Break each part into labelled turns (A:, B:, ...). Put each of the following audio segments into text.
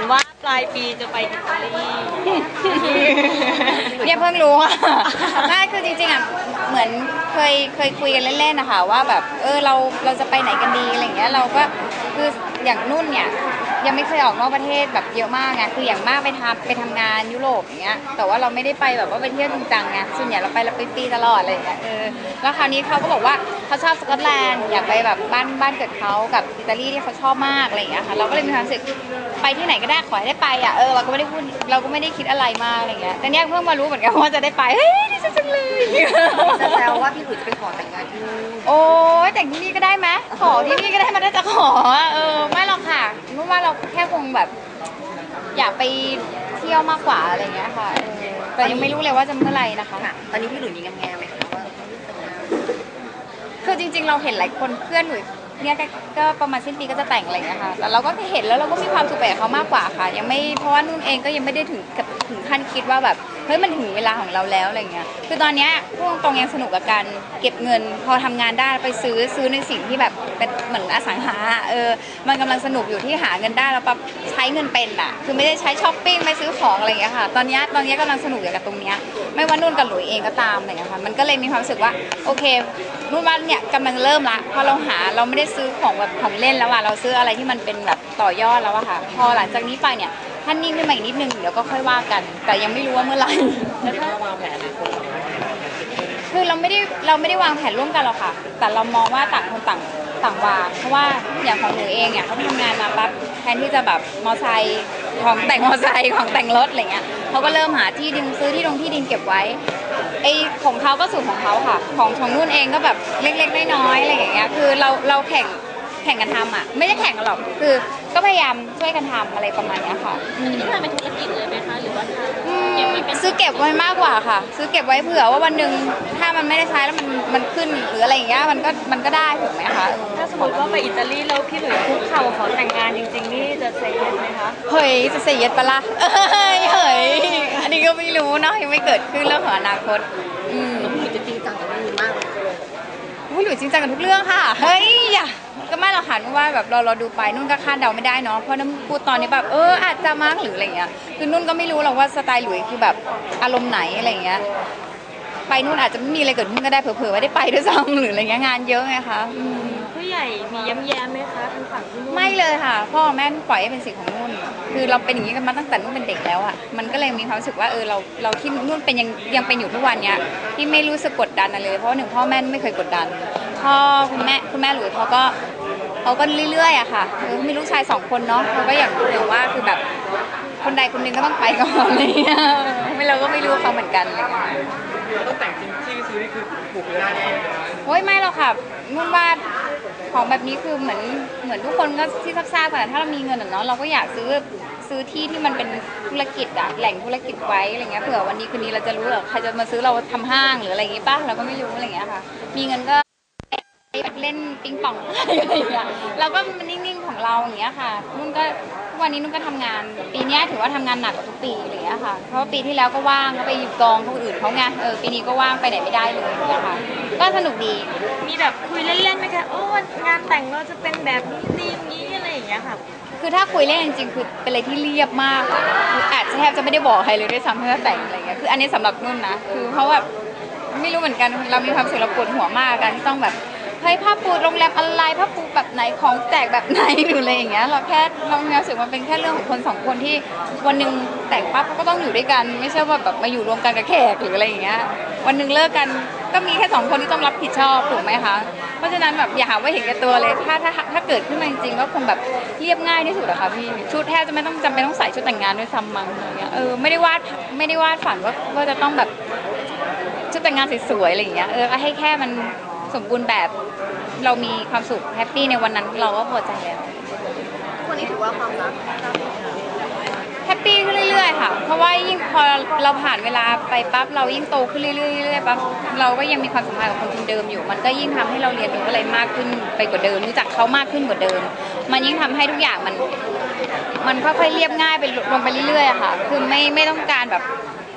A: นว่าปลายปีจะไปอิตาลี
B: เนี่ยเพิ่งรู้อะใช่คือจริงๆอะเหมือนเคยเคยคุยกันเล่นๆนะคะว่าแบบเออเราเราจะไปไหนกันดีอะไรอย่างเงี้ยเราก็คืออย่างนุ่นเนี่ยยังไม่เคยออกนอกประเทศแบบเยอะมากไงคืออย่างมากไปทำไปทำงานยุโรปอย่างเงี้ยแต่ว่าเราไม่ได้ไปแบบว่าไปเที่ยวจริงจังไงส่วนใหญ่เราไปเราไปปีตลอดอะไรอย่างเงี้ยเออแล้วคราวนี้เขาก็บอกว่า เขาชอบสกอตแลนด์อยากไปแบบบ้านบ้านเกิดเขากับอิตาลีที่เขาชอบมากอะไรอย่างเงี้ยค่ะเราก็เลยมีความรู้สึกไปที่ไหนก็ได้ขอให้ได้ไปอะเออเราก็ไม่ได้พูดเราก็ไม่ได้คิดอะไรมากอะไรอย่างเงี้ยแต่เนี่ยเพิ่งมารู้เหมือนกันว่าจะได้ไปเฮ้ยดีใจจังเลย
C: แซวว่าพี่หลุยจะไปขอแต่งงานที่นู่น
B: โอ้ยแต่งที่นี่ก็ได้ไหมขอที่นี่ก็ได้มันน่าจะขอเออไม่หรอกค่ะนุ่นว่าเราแค่คงแบบ อยากไปเที่ยวมากกว่าอะไรอย่างเงี้ยค่ะเออแต่ยังไม่รู้เลยว่าจะเมื่อไหร่นะคะ
C: ค่ะตอนนี้พี่หลุยมีแงมๆไหมคะว่าแต่งงาน
B: คือ จริง ๆ เราเห็นหลายคนเพื่อนหนู เนี่ยก็ก็ประมาณสิ้นปีก็จะแต่งอะไรอย่างเงี้ยค่ะ แต่เราก็เห็นแล้วเราก็มีความสุขไปกับเขามากกว่าค่ะ ยังไม่เพราะว่านุ่นเองก็ยังไม่ได้ถึงกับถึงขั้นคิดว่าแบบเฮ้ยมันถึงเวลาของเราแล้วอะไรเงี้ย คือตอนเนี้ยพูดตรงๆยังสนุกกับการเก็บเงิน พอทำงานได้ไปซื้อซื้อในสิ่งที่แบบเป็นเหมือนอสังหาเออ มันกำลังสนุกอยู่ที่หาเงินได้แล้วปั๊บใช้เงินเป็นอะ คือไม่ได้ใช้ช้อปปิ้งไม่ซื้อของอะไรอย่างเงี้ยค่ะ ตอนเนี้ยตอนเนี้ยกำลังสนุกอยู่กับตรงเนี้ย ไม่ว่านุ่นกับหลุยเองก็ตามอะไรอย่างเงี้ยค่ะ มันก็เลยมีความรู้สึกว่าโอเค นุ่นว่าเนี่ยกำลังเริ่มละ พอเราหาเราไม่ได้ซื้อของแบบของเล่นแล้วอะเราซื้ออะไรที่มันเป็นแบบต่อยอดแล้วอะค่ะ พอหลังจากนี้ไปเนี่ยถ้านิ่งขึ้นมาอีกนิดนึงเดี๋ยวก็ค่อยว่ากัน แต่ยังไม่รู้ว่าเมื่อไหร่
A: แล้วถ้า
B: คือเราไม่ได้เราไม่ได้วางแผนร่วมกันหรอกค่ะ แต่เรามองว่าต่างคนต่างต่างวางเพราะว่าอย่างของหนูเองเนี่ยเขาไปทำงานมาปั๊บแทนที่จะแบบมอไซค์ของแต่งมอไซค์ของแต่งรถอะไรเงี้ย เขาก็เริ่มหาที่ดินซื้อที่ตรงที่ดินเก็บไว้ไอ้ของเขาก็สูตรของเขาค่ะ ของของนุ่นเองก็แบบเล็กๆน้อยๆอะไรอย่างเงี้ยคือเราเราแข่งแข่งกันทำอะ ไม่ได้แข่งกันหรอกคือ ก็พยายามช่วยกันทำอะไรประมาณเนี้ยค่ะ
A: นี่ทำเป็นธุรกิจเลยไหมคะ หรือว่าท
B: อืมำ
A: เก็บไว้เป็น
B: ซื้อเก็บไว้มากกว่าค่ะ ซื้อเก็บไว้เผื่อว่าวันหนึ่งถ้ามันไม่ได้ใช้แล้วมันมันขึ้นหรืออะไรอย่างเงี้ยมันก็มันก็ได้ถูกไหมคะ
A: ถ้าสมมติว่าไปอิตาลีแล้วพี่หลุยคุกเข่าขอแต่งงานจริงๆนี่จะเซ็งไหมคะ
B: เฮ้ยจะเสียดปะล่ะเอ้ยเฮ้ยอันนี้ก็ไม่รู้เนาะยังไม่เกิดขึ้นเรื่องของอนาคตอืม
C: พี่หลุยจะจริงจังกับเรื่องนี้มาก เลย
B: ผู้หลุยจริงจังกับทุกเรื่องค่ะ เฮ้ยอย่าก็ไม่หรอกค่ะนุ่นว่าแบบเราเราดูไปนุ่นก็คาดเดาไม่ได้เนาะเพราะนุ่นพูดตอนนี้แบบเอออาจจะมากหรืออะไรเงี้ยคือนุ่นก็ไม่รู้หรอกว่าสไตล์หลุยคือแบบอารมณ์ไหนอะไรเงี้ยไปนู่นอาจจะไม่มีอะไรเกิดขึ้นก็ได้เผลอๆไม่ได้ไปด้วยซ้ำหรืออะไรเงี้ยงานเยอะไงคะอืม
A: ผู้ใหญ่มีย้ำแย้มไหมคะทางฝั่งที่นู่น
B: ไม่เลยค่ะ พ่อแม่ปล่อยให้เป็นสิทธิ์ของนุ่น คือเราเป็นอย่างนี้กันมาตั้งแต่นุ่นเป็นเด็กแล้วอะมันก็เลยมีความรู้สึกว่าเออเราเราที่นุ่นเป็นยังยังเป็นอยู่ทุกวันเนี้ยที่ไม่รู้สึกกด ดันอะไรเลยเพราะว่าหนึ่งพ่อแม่ไม่เคยกดดัน พ่อคุณแม่คุณแม่หลุยเขาก็เขาก็เรื่อยๆอะค่ะคือมีลูกชายสองคนเนาะเขาก็อย่างอย่างว่าคือแบบคนใดคนหนึ่งก็ต้องไปก่อนอะไรเงี้ยไม่เราก็ไม่รู้เขาเหมือนกันอะไรเงี้ย
D: ต้องแต่งจริงที่ซื้อนี่คือถูกเลยนะ
B: โอ้ยไม่หรอกค่ะนุ่นว่าของแบบนี้คือเหมือนเหมือนทุกคนก็ที่ทราบๆกันอะถ้าเรามีเงินอะเนาะเราก็อยากซื้อ ซื้อที่ที่มันเป็นธุรกิจอะแหล่งธุรกิจไว้อะไรเงี้ยเผื่อวันนี้คืนนี้เราจะรู้เหรอใครจะมาซื้อเราทำห้างหรืออะไรอย่างงี้ป่ะเราก็ไม่รู้อะไรเงี้ยค่ะ มีเงินก็เล่นปิงปอง อะไรอย่างเงี้ยเราก็มันนิ่งๆของเราอย่างเงี้ยค่ะนุ่นก็ทุกวันนี้นุ่นก็ทำงาน ปีเนี้ยถือว่าทำงานหนักกว่าทุกปีอะไรเงี้ยค่ะ เพราะว่าปีที่แล้วก็ว่างก็ไปอยู่กองเขาอื่นเขาไงเออปีนี้ก็ว่างไปไหนไม่ได้เลยอย่างเงี้ยค่ะ ก็สนุกดี
A: มีแบบคุยเล่นๆไหมคะโอ้งานแต่งเราจะเป็นแบบนี้อะไรอย่างเงี้ย คื
B: อถ้าคุยเล่นจริงๆคือเป็นอะไรที่เรียบมากอะอาจจะแทบจะไม่ได้บอกใครเลยด้วยซ้ำเพื่อแต่งอะไรเงี้ยคืออันนี้สำหรับนุ่นนะคือเพราะว่าไม่รู้เหมือนกันเรามีความสุขเราปวดหัวมากกันที่ต้องแบบ เฮ้ยผ้าปูโรงแรมอะไรผ้าปูแบบไหนของแจกแบบไหนหรืออะไรอย่างเงี้ยเราแค่เรามีความรู้สึกมันเป็นแค่เรื่องของคนสองคนที่วันหนึ่งแต่งปั๊บก็ต้องอยู่ด้วยกัน ไม่ใช่ว่าแบบมาอยู่รวมกันกับแขกหรืออะไรอย่างเงี้ยวันหนึ่งเลิกกันก็มีแค่สองคนที่ต้องรับผิดชอบถูกไหมคะเพราะฉะนั้นแบบอย่าหาว่าเห็นแก่ตัวเลยถ้าถ้าถ้าเกิดขึ้นมาจริงๆก็คงแบบเรียบง่ายที่สุดอะค่ะพี่ชุดแทบจะไม่ต้องจำเป็นต้องใส่ชุดแต่งงานด้วยซ้ำมั้งอะไรเงี้ยเออไม่ได้วาดไม่ได้วาดฝันว่าว่าจะต้องแบบชุดแต่งงานสวยๆอะไรอย่างเงี้ยเออให้แค่มัน สมบูรณ์แบบเรามีความสุขแฮปปี้ในวันนั้นเราก็พอใจแล้ว
C: คนนี้ถือว่าความรัก
B: แฮปปี้ขึ้นเรื่อยๆค่ะ เพราะว่ายิ่งพอเราผ่านเวลาไปปั๊บเรายิ่งโตขึ้นเรื่อยๆเรื่อยๆปั๊บเราก็ยังมีความสัมพันธ์กับคนคนเดิมอยู่ มันก็ยิ่งทำให้เราเรียนรู้อะไรมากขึ้นไปกว่าเดิมรู้จักเขามากขึ้นกว่าเดิม มันยิ่งทำให้ทุกอย่างมัน มันค่อยๆเรียบง่ายไปลงไปเรื่อยๆอะค่ะ คือไม่ไม่ต้องการแบบ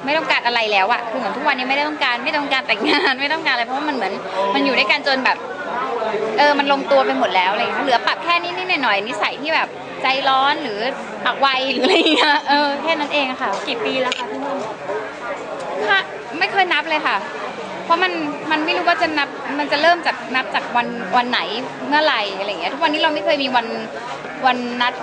B: ไม่ต้องการอะไรแล้วอะคือเหมือนทุกวันนี้ไม่ได้ต้องการไม่ต้องการแต่งงานไม่ต้องการอะไรเพราะว่ามันเหมือนมันอยู่ด้วยกันจนแบบ เออมันลงตัวไปหมดแล้วอะไรอย่างเงี้ยเหลือปรับแค่นิดหน่อยนิสัยที่แบบใจร้อนหรือปากไวหรืออะไรอย่างเงี้ยเออแค่นั้นเองค่ะ
A: กี่ปีแล้วคะพี่นุ่น
B: ค่ะไม่เคยนับเลยค่ะ เพราะมันมันไม่รู้ว่าจะนับมันจะเริ่มจากนับจากวันวันไหนเมื่อไหร่อะไรอย่างเงี้ยทุกวันนี้เราไม่เคยมีวันวันนัด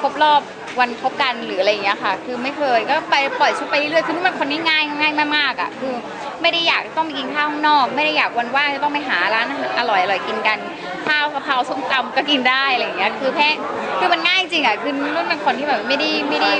B: ครบรอบ วันคบกันหรืออะไรอย่างเงี้ยค่ะ คือไม่เคยก็ไปปล่อยชุดไปเรื่อยๆคือนุ่นคนคนที่ง่ายง่ายมากๆอะคือไม่ได้อยากต้องไปกินข้าวข้างนอก ไม่ได้อยากวันว่างจะต้องไปหาร้านอาหารอร่อยอร่อยกินกันข้าวกะเพราส้มตำก็กินได้อะไรอย่างเงี้ยคือแค่คือมันง่ายจริงอะคือนุ่นเป็นคนที่แบบไม่ได้ไม่ได้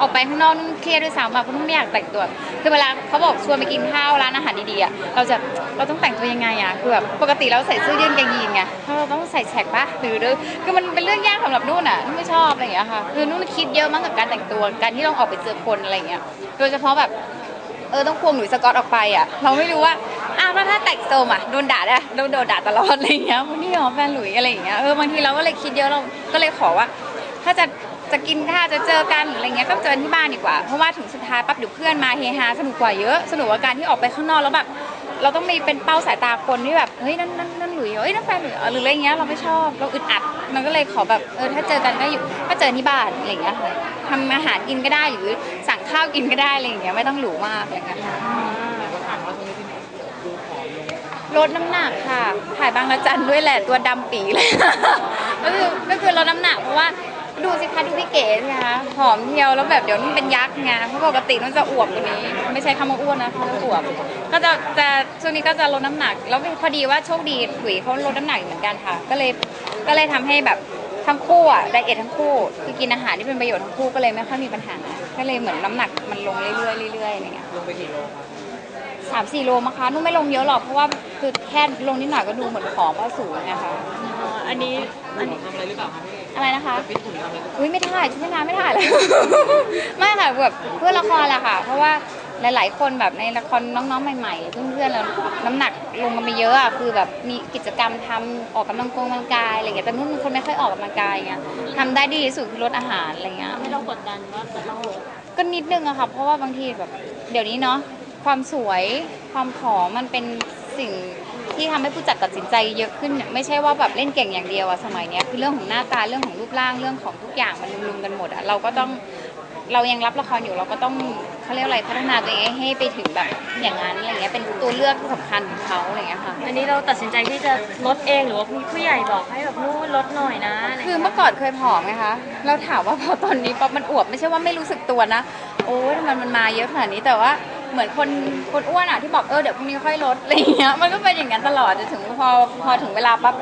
B: ออกไปข้างนอกนุ่นเครียดด้วยซ้ำอะเพราะนุ่นไม่อยากแต่งตัว คือเวลาเขาบอกชวนไปกินข้าวร้านอาหารดีๆอะเราจะเราต้องแต่งตัวยังไงอะคือแบบปกติเราใส่เสื้อยืดกางเกงยีนไงถ้าเราต้องใส่แฉกปะหรือหรือคือมันเป็นเรื่องยากสำหรับนุ่นอะนุ่นไม่ชอบอะไรอย่างเงี้ยค่ะคือนุ่นคิดเยอะมากกับการแต่งตัวการที่ต้องออกไปเจอคนอะไรอย่างเงี้ยโดยเฉพาะแบบเออต้องควงหลุยสกอตออกไปอะ เราไม่รู้ว่าอ้าวแล้วถ้าแต่งโซมอะโดนด่าได้โดนโดนด่าตลอดอะไรอย่างเงี้ยวันนี้หอแฟนหลุยอะไรอย่างเงี้ยเออบางทีเราก็เลยคิดเยอะเราก็เลยขอว่า ถ้าจะ จะกินข้าวจะเจอกันหรืออะไรเงี้ยก็เจอที่บ้านดีกว่า เพราะว่าถึงสุดท้ายปั๊บเดี๋ยวเพื่อนมาเฮฮาสนุกกว่าเยอะ สนุกกว่าการที่ออกไปข้างนอกแล้วแบบเราต้องมีเป็นเป้าสายตาคนที่แบบเฮ้ยนั่นนั่นนั่นหลุยเหรอเฮ้ยนั่นแฟนหลุยหรืออะไรเงี้ยเราไม่ชอบเราอึดอัดมันก็เลยขอแบบเออถ้าเจอกันก็อยู่ก็เจอที่บ้านอะไรเงี้ยค่ะทำอาหารกินก็ได้หรือสั่งข้าวกินก็ได้อะไรอย่างเงี้ยไม่ต้องหรูมากอะไรเงี้ยค่ะ
D: ก็ถามว่าตรงนี้ที่ดูผอมลง
B: ลดน้ำหนักค่ะถ่ายบางระจันด้วยแหละตัวดำปีเลยก็คือก็คือลดน้ำหนักเพราะว่า ดูสิคะดูพี่เก๋สิคะหอมเที่ยวแล้วแบบเดี๋ยวนุ่นเป็นยักษ์ไงเพราะปกตินุ่นจะอวบกว่านี้ ไม่ใช่คำว่าอ้วนนะคะอวบ ก็จะจะช่วงนี้ก็จะลดน้ำหนัก แล้วพอดีว่าโชคดีหลุยเขาลดน้ำหนักอยู่เหมือนกันค่ะ ก็เลยก็เลยทำให้แบบทั้งคู่อะไดเอททั้งคู่คือกินอาหารที่เป็นประโยชน์ทั้งคู่ก็เลยไม่ค่อยมีปัญหา ก็เลยเหมือนน้ำหนักมันลงเรื่อยๆเรื่อยๆอะไรเงี้ย
D: ลงไปกี่โลครับ
B: สามสี่โลมั้งคะนุ่นไม่ลงเยอะหรอกเพราะว่าคือแค่ลงนิดหน่อยก็ดูเหมือนผอมว่าสูงนะคะ
A: อ๋ออันนี้อันนี้
D: ทำอะไรหรือเปล่าครับพี่
B: อะไรนะคะ
D: ฟิตหุ่นทำอะไรหรือเปล่า
B: อุ้ยไม่ถ่ายชุดว่ายน้ำไม่ถ่ายเลย ไม่ค่ะแบบเพื่อละครแหละค่ะ เพราะว่าหลาย ๆ คนแบบในละครน้องๆใหม่ๆเพื่อนๆแล้วน้ำหนักลงกันไปเยอะอะคือแบบมีกิจกรรมทำออกกำลังกงกำลังกายอะไรอย่างเงี้ยแต่นุ่นเป็นคนไม่ค่อยออกกำลังกายไงทำได้ดีที่สุดคือลดอาหารอะไรเงี้ย
A: ให้เรากดดันว่าจะต้องลด
B: ก็นิดนึงอะค่ะเพราะว่าบางทีแบบเดี๋ยวนี้เนาะความสวยความผอมมันเป็นสิ่ง ที่ทำให้ผู้จัดตัดสินใจเยอะขึ้นเนี่ยไม่ใช่ว่าแบบเล่นเก่งอย่างเดียวอะสมัยเนี้ยคือเรื่องของหน้าตาเรื่องของรูปร่างเรื่องของทุกอย่างมันรุมๆกันหมดอะเราก็ต้องเรายังรับละครอยู่เราก็ต้องเขาเรียกอะไรพัฒนาตัวเองให้ไปถึงแบบอย่างนั้นอะไรเงี้ยเป็นตัวเลือกที่สำคัญของเขาอะไรเงี้ยค่ะ
A: อันนี้เราตัดสินใจที่จะลดเองหรือว่ามีผู้ใหญ่บอกให้แบบนู่นลดหน่อยนะอะไร
B: คือ
A: เงี้ย
B: เมื่อก่อนเคยผอมไงคะเราถามว่าพอตอนนี้ป๊อปมันอวบไม่ใช่ว่าไม่รู้สึกตัวนะ โอ้ยทำไมมันมาเยอะขนาดนี้แต่ว่า เหมือนคนคนอ้วนอะที่บอกเออเดี๋ยวพรุ่งนี้ค่อยลดอะไรอย่างเงี้ยมันก็เป็นอย่างนั้นตลอดจนถึงพอพอถึงเวลาปั๊บ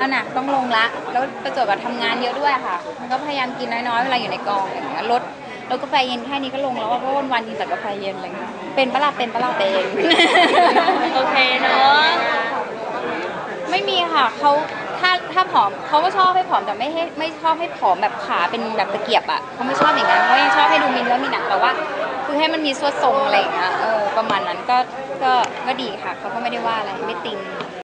B: นั่นน่ะต้องลงละแล้วประจวบกับทำงานเยอะด้วยค่ะ มันก็พยายามกินน้อยๆเวลาอยู่ในกองอะไรอย่างเงี้ยลดแล้วกาแฟเย็นแค่นี้ก็ลงแล้วอะเพราะวันๆกินแต่กาแฟเย็นอะไรเงี้ยเป็นปะล่ะเป็นปะล่ะเป็น
A: โอเคเนาะ
B: ไม่มีค่ะเขาถ้าถ้าผอมเขาก็ชอบให้ผอมแต่ไม่ให้ไม่ชอบให้ผอมแบบขาเป็นแบบตะเกียบอะเขาไม่ชอบอย่างนั้นเขายังชอบให้ดูมีเนื้อมีหนังแต่ว่าคือ ให้มันมีสวดทรงอะไรอย่างเงี้ยเออประมาณนั้นก็ก็ก็ดีค่ะเขาก็ไม่ได้ว่าอะไรไม่ติง